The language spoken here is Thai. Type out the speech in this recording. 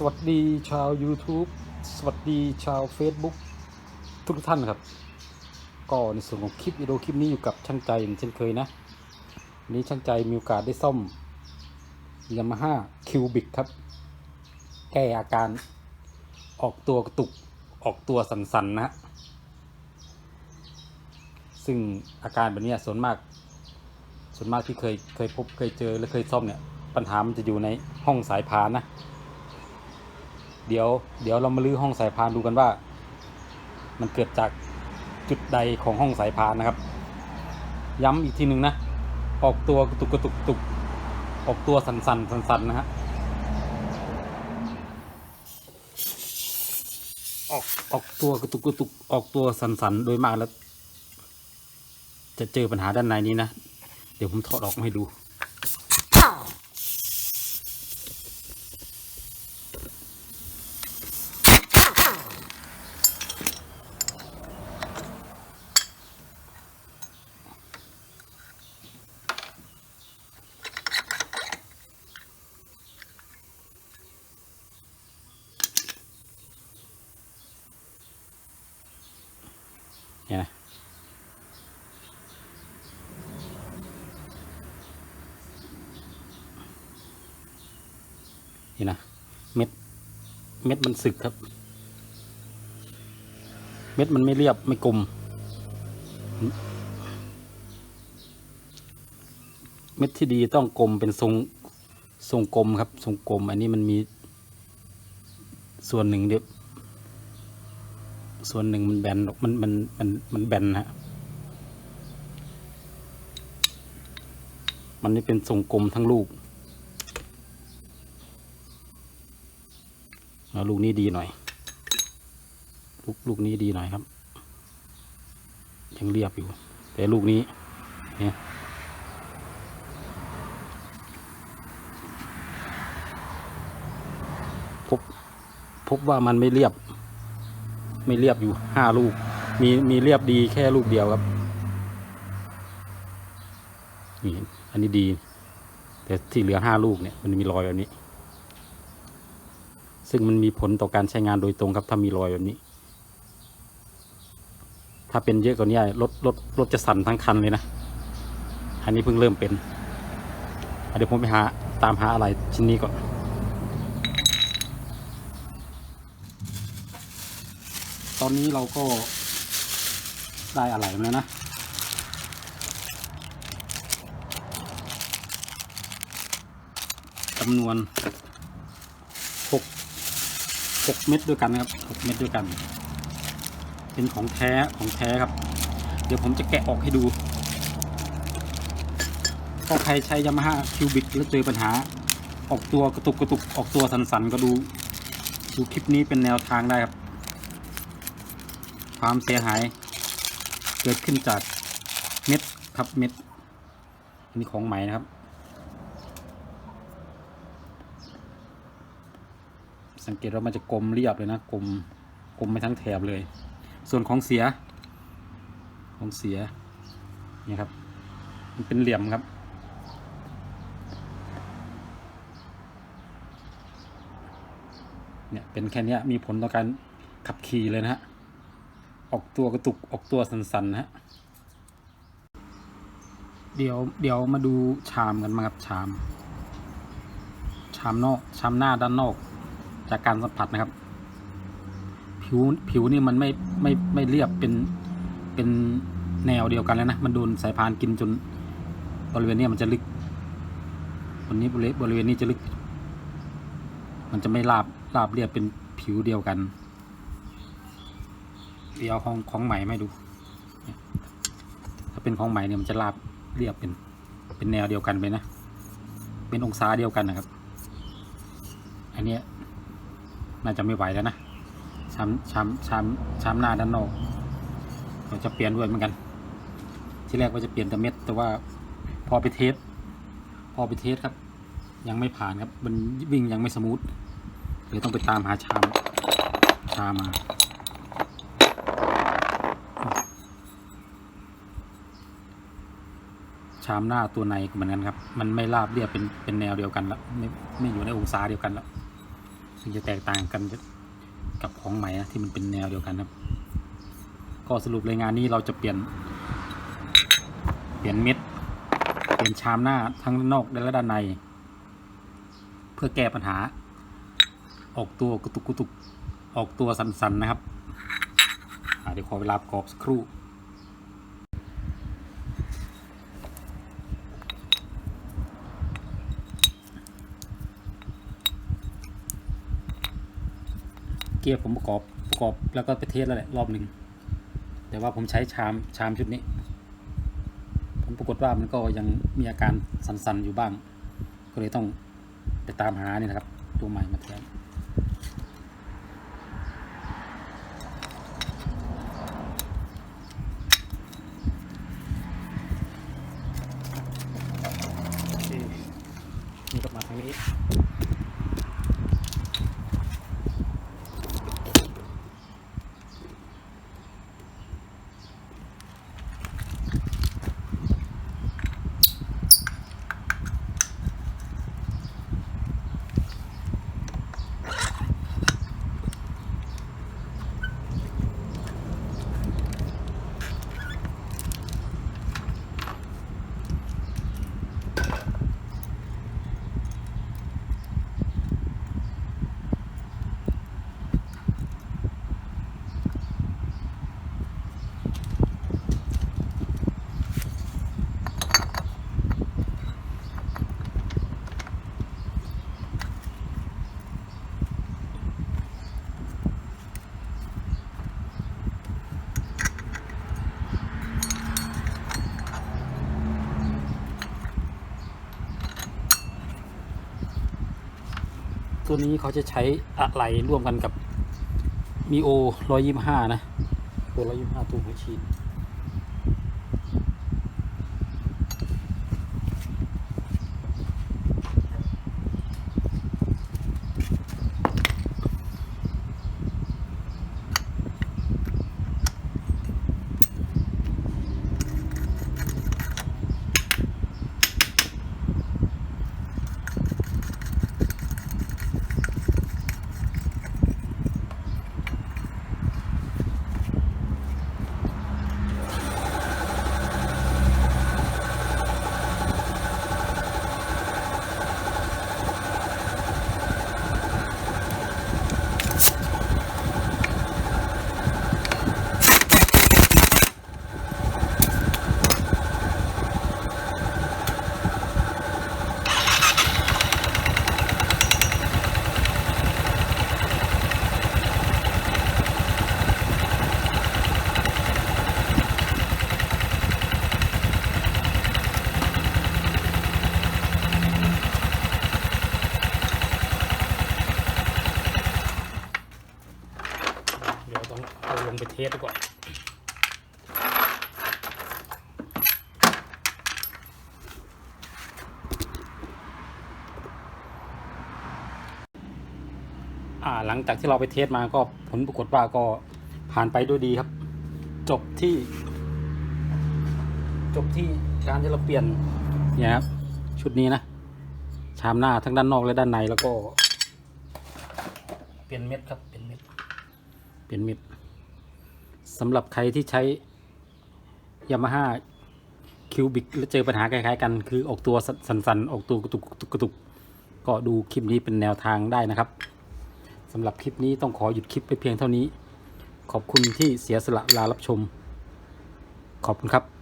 สวัสดีชาว YouTube สวัสดีชาว Facebook ทุกท่านครับ ก็ในส่วนของคลิปวิดีโอคลิปนี้อยู่กับช่างใจอย่างเช่นเคยนะวันนี้ช่างใจมีโอกาสได้ซ่อม Yamaha Cubic ครับ แก้อาการออกตัวกระตุกออกตัวสันๆนะฮะซึ่งอาการแบบนี้ส่วนมาก ส่วนมากที่เคยเคยพบเคยเจอและเคยซ่อมเนี่ย ปัญหามันจะอยู่ในห้องสายพานนะ เดี๋ยวเดี๋ยวเรามาลื้อห้องสายพานดูกันว่า มันเกิดจากจุดใดของห้องสายพานนะครับ ย้ำอีกทีหนึ่งนะ ออกตัวกระตุกกระตุกตุกออกตัวสันสันสันสันนะฮะออกออกตัวกระตุกกระตุกออกตัวสันสันโดยมากแล้ว จะเจอปัญหาด้านในนี้นะ เดี๋ยวผมถอดออกมาให้ดู เนี่ยนะนี่นะเม็ดเม็ดมันสึกครับ เม็ดมันไม่เรียบไม่กลม เม็ดที่ดีต้องกลมเป็นทรงทรงกลมครับ ทรงกลม อันนี้มันมีส่วนหนึ่งเดียว ส่วนหนึ่งมันแบนออกมันมันมันมันแบนฮะมันนี่เป็นทรงกลมทั้งลูกเอาลูกนี้ดีหน่อย ลูกลูกนี้ดีหน่อยครับ ยังเรียบอยู่ แต่ลูกนี้เนี่ยพบพบว่ามันไม่เรียบ ไม่เรียบอยู่ห้าลูก มีมีเรียบดีแค่ลูกเดียวครับนี่อันนี้ดี แต่ที่เหลือห้าลูกเนี่ยมันมีรอยแบบนี้ ซึ่งมันมีผลต่อการใช้งานโดยตรงครับ ถ้ามีรอยแบบนี้ ถ้าเป็นเยอะกว่านี้รถรถรถจะสั่นทั้งคันเลยนะ อันนี้เพิ่งเริ่มเป็นเดี๋ยวผมไปหาตามหาอะไรชิ้นนี้ก่อน ตอนนี้เราก็ได้อะไรมาแล้วนะ จำนวนหกหกเม็ดด้วยกันนะครับหกเม็ดด้วยกัน เป็นของแท้ของแท้ครับ เดี๋ยวผมจะแกะออกให้ดู ถ้าใครใช้ยามาฮ่าคิวบิกแล้วเจอปัญหา ออกตัวกระตุกกระตุกออกตัวสันๆก็ดูดูคลิปนี้เป็นแนวทางได้ครับ ความเสียหาย เกิดขึ้นจากเม็ดครับเม็ดอันนี้ของใหม่นะครับ สังเกตว่ามันจะกลมเรียบเลยนะกลมกลมไปทั้งแถบเลย ส่วนของเสีย ของเสียนี่ครับ มันเป็นเหลี่ยมครับเนี่ยเป็นแค่นี้มีผลต่อการขับขี่เลยนะฮะ ออกตัวกระตุกออกตัวสันๆนะฮะเดี๋ยวเดี๋ยวมาดูชามกันมาครับชาม ชามนอกชามหน้าด้านนอก จากการสัมผัสนะครับ ผิวผิวนี่มันไม่ไม่ไม่เรียบเป็นเป็นแนวเดียวกันแล้วนะมันโดนสายพานกินจนบริเวณนี้มันจะลึกวันนี้บริเวณบริเวณนี้จะลึก มันจะไม่ราบราบเรียบเป็นผิวเดียวกัน เดี๋ยวของของใหม่มาให้ดู ถ้าเป็นของใหม่เนี่ยมันจะราบเรียบเป็น เป็นแนวเดียวกันไปนะ เป็นองศาเดียวกันนะครับ อันนี้น่าจะไม่ไหวแล้วนะช้ำช้ำช้ำช้ำหน้าด้านนอกเราจะเปลี่ยนด้วยเหมือนกัน ที่แรกว่าจะเปลี่ยนแต่เม็ด แต่ว่าพอไปเทส พอไปเทสครับ ยังไม่ผ่านครับ มันวิ่งยังไม่สมูทเลยต้องไปตามหาชาม ชามมา ชามหน้าตัวในเหมือนกันครับ มันไม่ราบเรียบเป็นเป็นแนวเดียวกันละไม่ไม่อยู่ในองศาเดียวกันละซึ่งจะแตกต่างกันกับของใหม่นะที่มันเป็นแนวเดียวกันครับ ก็สรุปรายงานนี้เราจะเปลี่ยน เปลี่ยนเม็ดเปลี่ยนชามหน้าทั้งนอกและด้านใน เพื่อแก้ปัญหา ออกตัวกระตุกกระตุกออกตัวสันๆนะครับเดี๋ยวขอเวลาประกอบสักครู่ กียร์ผมประกอบประกอบแล้วก็ไปเทสแล้วแหละรอบหนึ่งแต่ว่าผมใช้ชามชามชุดนี้ ผมปรากฏว่ามันก็ยังมีอาการสั่นๆอยู่บ้าง ก็เลยต้องไปตามหานี่นะครับ ตัวใหม่มาแทนก็มาทางนี้ ตัวนี้เขาจะใช้อะไรร่วมกันกับมีโอร้อยยี่ห้านะตัวร้อยยี่ห้าตัวหัวฉีด เอาลงไปเทสก่อนหลังจากที่เราไปเทสมาก็ผลปรากฏว่าก็ผ่านไปด้วยดีครับ จบที่ จบที่การที่เราเปลี่ยนเนี่ยครับชุดนี้นะ ชามหน้าทั้งด้านนอกและด้านในแล้วก็ เปลี่ยนเม็ดครับ เปลี่ยนเม็ด เปลี่ยนเม็ด สำหรับใครที่ใช้ยามาฮ่าคิวบิกแล้วเจอปัญหาคล้ายๆกัน คือออกตัวสันๆ ออกตัวกระตุกกระตุกก็ดูคลิปนี้เป็นแนวทางได้นะครับสำหรับคลิปนี้ต้องขอหยุดคลิปไปเพียงเท่านี้ ขอบคุณที่เสียสละเวลารับชม ขอบคุณครับ